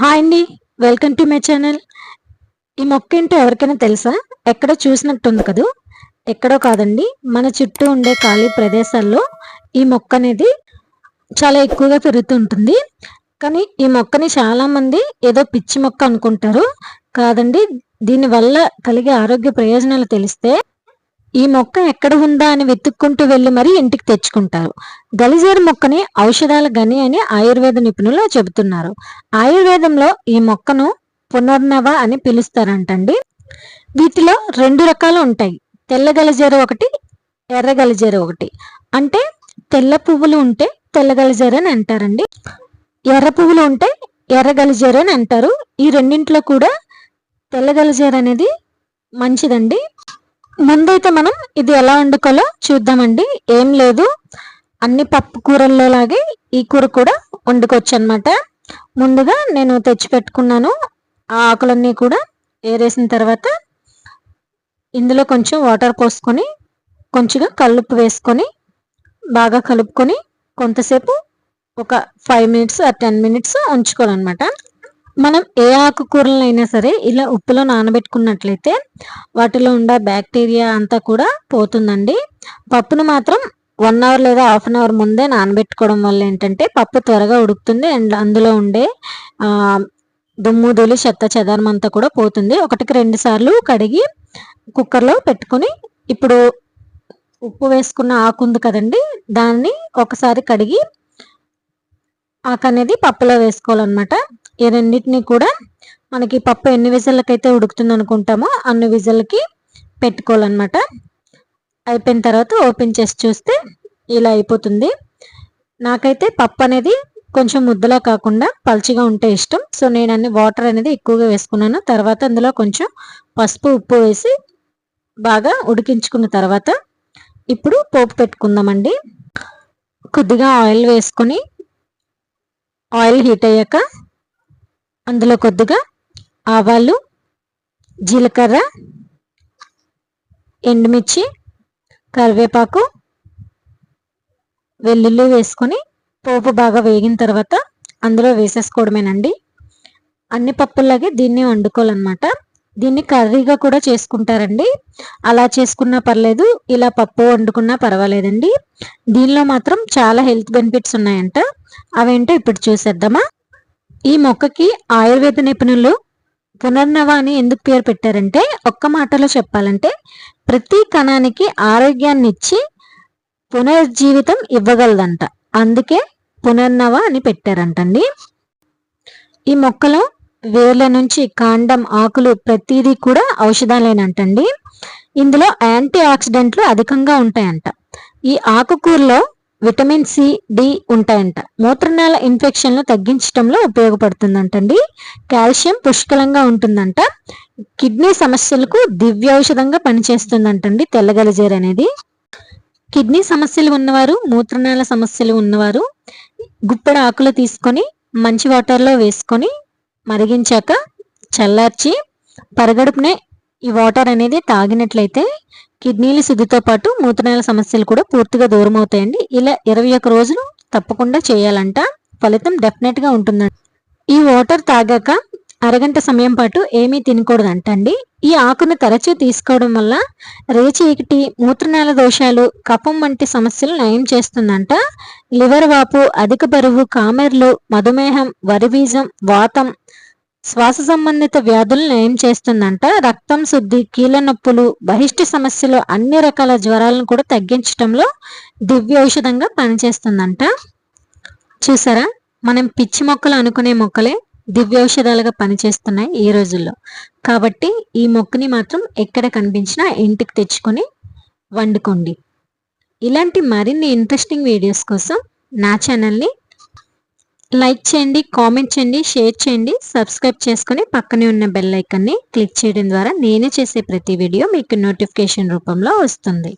Hi అండి. Welcome to my channel. ఈ మొక్క ఏంటో ఎవరికైనా తెలుసా? ఎక్కడో చూసినట్టుంది కదూ? ఎక్కడో కాదండి. మన చుట్టూ ఉండే ఖాళీ ప్రదేశాల్లో ఈ మొక్క అనేది చాలా ఎక్కువగా పెరుగుతుంటుంది. కానీ ఈ మొక్కని చాలామంది ఏదో పిచ్చి మొక్క అనుకుంటారు. కాదండి దీనివల్ల కలిగే ఆరోగ్య ప్రయోజనాలు తెలిస్తే ఈ మొక్క ఎక్కడ ఉందా అని వెతుక్కుంటూ వెళ్ళి మరీ ఇంటికి తెచ్చుకుంటారు. గలిజేరు మొక్కని ఔషధాల గని అని ఆయుర్వేద నిపుణులు చెబుతున్నారు. ఆయుర్వేదంలో ఈ మొక్కను పునర్నవ అని పిలుస్తారంటండి. వీటిలో రెండు రకాలు ఉంటాయి. తెల్ల గలిజేరు ఒకటి ఎర్ర గలిజేరు ఒకటి. అంటే తెల్ల పువ్వులు ఉంటే తెల్ల గలిజేరు అని అంటారండి. ఎర్ర పువ్వులు ఉంటే ఎర్ర గలిజేరు అని అంటారు. ఈ రెండింటిలో కూడా తెల్ల గలిజేరు అనేది మంచిదండి. ముందైతే మనం ఇది ఎలా వండుకోవాలో చూద్దామండి. ఏం లేదు. అన్ని పప్పు కూరల్లో లాగే ఈ కూర కూడా వండుకోవచ్చు అనమాట ముందుగా నేను తెచ్చి పెట్టుకున్నాను ఆ ఆకులన్నీ కూడా ఏరేసిన తర్వాత ఇందులో కొంచెం వాటర్ పోసుకొని కొంచెంగా కలుపు వేసుకొని బాగా కలుపుకొని కొంతసేపు ఒక ఫైవ్ మినిట్స్ ఆ టెన్ మినిట్స్ ఉంచుకోవాలన్నమాట. మనం ఏ ఆకుకూరలైనా అయినా సరే ఇలా ఉప్పులో నానబెట్టుకున్నట్లయితే వాటిలో ఉండే బ్యాక్టీరియా అంతా కూడా పోతుందండి. పప్పును మాత్రం వన్ అవర్ లేదా హాఫ్ అన్ అవర్ ముందే నానబెట్టుకోవడం వల్ల ఏంటంటే పప్పు త్వరగా ఉడుకుతుంది అండ్ అందులో ఉండే దుమ్ము దులి చెత్త చెదారం అంతా కూడా పోతుంది. ఒకటికి రెండు సార్లు కడిగి కుక్కర్లో పెట్టుకొని ఇప్పుడు ఉప్పు వేసుకున్న ఆకు ఉంది కదండి దాన్ని ఒకసారి కడిగి ఆకు అనేది పప్పులో వేసుకోవాలన్నమాట. ఈ రెండింటిని కూడా మనకి పప్పు ఎన్ని విజల్లకైతే ఉడుకుతుంది అనుకుంటామో అన్ని విజల్కి పెట్టుకోవాలన్నమాట. అయిపోయిన తర్వాత ఓపెన్ చేసి చూస్తే ఇలా అయిపోతుంది. నాకైతే పప్పు అనేది కొంచెం ముద్దలా కాకుండా పల్చిగా ఉంటే ఇష్టం. సో నేను అన్ని వాటర్ అనేది ఎక్కువగా వేసుకున్నాను. తర్వాత అందులో కొంచెం పసుపు ఉప్పు వేసి బాగా ఉడికించుకున్న తర్వాత ఇప్పుడు పోపు పెట్టుకుందామండి. కొద్దిగా ఆయిల్ వేసుకొని ఆయిల్ హీట్ అయ్యాక అందులో కొద్దిగా ఆవాలు జీలకర్ర ఎండుమిర్చి కరివేపాకు వెల్లుల్లి వేసుకొని పోపు బాగా వేగిన తర్వాత అందులో వేసేసుకోవడమేనండి. అన్ని పప్పుల్లాగే దీన్ని వండుకోవాలన్నమాట. దీన్ని కర్రీగా కూడా చేసుకుంటారండి. అలా చేసుకున్నా పర్లేదు ఇలా పప్పు వండుకున్నా పర్వాలేదండి. దీనిలో మాత్రం చాలా హెల్త్ బెనిఫిట్స్ ఉన్నాయంట. అవేంటో ఇప్పుడు చూసేద్దామా? ఈ మొక్కకి ఆయుర్వేద నిపుణులు పునర్నవ అని ఎందుకు పేరు పెట్టారంటే ఒక్క మాటలో చెప్పాలంటే ప్రతి కణానికి ఆరోగ్యాన్ని ఇచ్చి పునర్జీవితం ఇవ్వగలదంట. అందుకే పునర్నవ అని పెట్టారంటండి. ఈ మొక్కలో వేర్ల నుంచి కాండం ఆకులు ప్రతిదీ కూడా ఔషధాలేనంటండి. ఇందులో యాంటీ ఆక్సిడెంట్లు అధికంగా ఉంటాయంట. ఈ ఆకుకూరలో విటమిన్ సి డి ఉంటాయంట. మూత్రనాళ ఇన్ఫెక్షన్లు తగ్గించడంలో ఉపయోగపడుతుందంటండి. కాల్షియం పుష్కలంగా ఉంటుందంట. కిడ్నీ సమస్యలకు దివ్యౌషధంగా పనిచేస్తుందంటండి తెల్లగలిజేరు అనేది. కిడ్నీ సమస్యలు ఉన్నవారు మూత్రనాళ సమస్యలు ఉన్నవారు గుప్పెడ ఆకులు తీసుకొని మంచి వాటర్లో వేసుకొని మరిగించాక చల్లార్చి పరగడుపునే ఈ వాటర్ అనేది తాగినట్లయితే కిడ్నీల శుద్ధితో పాటు మూత్రనాల సమస్యలు కూడా పూర్తిగా దూరం అవుతాయండి ఇలా ఇరవై ఒక్క రోజులు తప్పకుండా చేయాలంట. ఫలితం డెఫినెట్గా ఉంటుందండి ఈ వాటర్ తాగాక అరగంట సమయం పాటు ఏమీ తినకూడదంటండి. ఈ ఆకును తరచూ తీసుకోవడం వల్ల రేచీకటి మూత్రనాల దోషాలు కఫం వంటి సమస్యలు నయం చేస్తుందంట. లివర్ వాపు అధిక బరువు కామెర్లు మధుమేహం వరిబీజం వాతం శ్వాస సంబంధిత వ్యాధులు నయం చేస్తుందంట. రక్తం శుద్ధి కీళ్ళ నొప్పులు బహిష్టి సమస్యలు అన్ని రకాల జ్వరాలను కూడా తగ్గించడంలో దివ్య ఔషధంగా పనిచేస్తుందంట. చూసారా? మనం పిచ్చి మొక్కలు అనుకునే మొక్కలే దివ్యౌషధాలుగా పనిచేస్తున్నాయి ఈ రోజుల్లో. కాబట్టి ఈ మొక్కని మాత్రం ఎక్కడ కనిపించినా ఇంటికి తెచ్చుకొని వండుకోండి. ఇలాంటి మరిన్ని ఇంట్రెస్టింగ్ వీడియోస్ కోసం నా ఛానల్ని లైక్ చేయండి కామెంట్ చేయండి షేర్ చేయండి సబ్స్క్రైబ్ చేసుకుని పక్కనే ఉన్న బెల్ ఐకన్ని క్లిక్ చేయడం ద్వారా నేను చేసే ప్రతి వీడియో మీకు నోటిఫికేషన్ రూపంలో వస్తుంది.